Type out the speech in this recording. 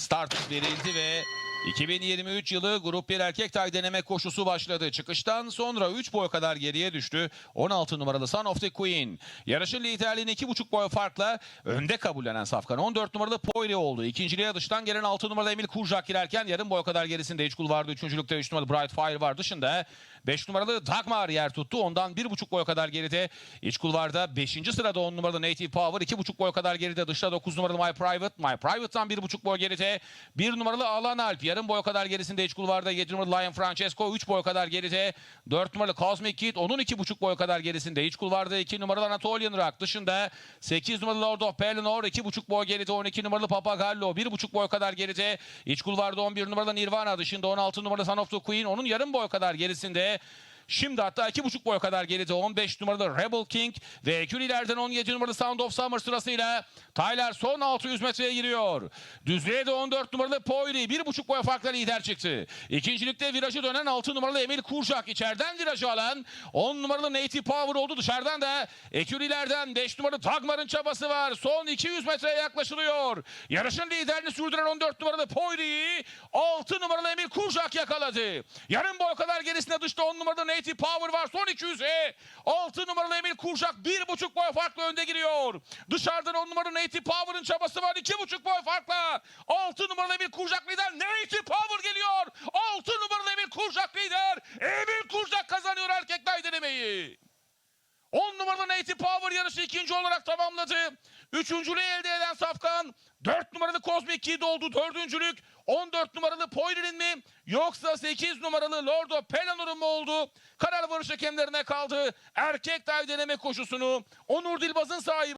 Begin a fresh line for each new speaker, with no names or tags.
Start verildi ve 2023 yılı Grup 1 erkek tay deneme koşusu başladı. Çıkıştan sonra 3 boy kadar geriye düştü. 16 numaralı Son of the Queen. Yarışın liderliğini 2,5 boy farkla önde kabullenen Safkan. 14 numaralı Poiri oldu. İkinciliğe dıştan gelen 6 numaralı Emil Kurjak girerken yarım boy kadar gerisinde Hiçkul vardı. Üçüncülükte 3 numaralı Bright Fire var. Dışında 5 numaralı Dagmar yer tuttu. Ondan 1,5 boy kadar geride. İç kulvarda 5. sırada 10 numaralı Native Power. 2,5 boy kadar geride. Dışta 9 numaralı My Private. My Private'dan 1,5 boy geride. 1 numaralı Alan Alp. Yarım boy kadar gerisinde iç kulvarda. 7 numaralı Lion Francesco. 3 boy kadar geride. 4 numaralı Cosmic Kid. Onun 2,5 boy kadar gerisinde. İç kulvarda 2 numaralı Anatolian Rock. Dışında 8 numaralı Lord of Pelennor. 2,5 boy geride. 12 numaralı Papagallo. 1,5 boy kadar geride. İç kulvarda 11 numaralı Nirvana. Dışında 16 numaralı Son of the Queen. Onun yarım boy kadar gerisinde. Şimdi hatta iki buçuk boy kadar geride 15 numaralı Rebel King ve Ekülilerden 17 numaralı Sound of Summer sırasıyla Tyler son 600 metreye giriyor. Düzlüğe de 14 numaralı Poiri bir buçuk boy farkla lider çıktı. İkincilikte virajı dönen 6 numaralı Emil Kurcak içeriden virajı alan 10 numaralı Native Power oldu. Dışarıdan da Ekülilerden 5 numaralı Tagmar'ın çabası var. Son 200 metreye yaklaşılıyor. Yarışın liderini sürdüren 14 numaralı Poiri'yi 6 numaralı Emil Kurcak yakaladı. Yarım boy kadar gerisinde dışta 10 numaralı Native Power var. Son 200'e 6 numaralı Emil Kurcak 1,5 boy farkla önde giriyor. Dışarıdan 10 numaralı Native Power'ın çabası var. 2,5 boy farkla 6 numaralı Emil Kurcak lider. Native Power geliyor. 6 numaralı Emil Kurcak lider. Emil Kurcak kazanıyor erkekler denemeyi. 10 numaralı Native Power yarışı ikinci olarak tamamladı. Üçüncülüğü elde eden Safkan 4 numaralı Cosmic Kid oldu. Dördüncülük 14 numaralı Poiri'nin mi yoksa 8 numaralı Lordo Pelanor'un mu oldu? Karar varış hakemlerine kaldı. Erkek dive deneme koşusunu Onur Dilbaz'ın sahibi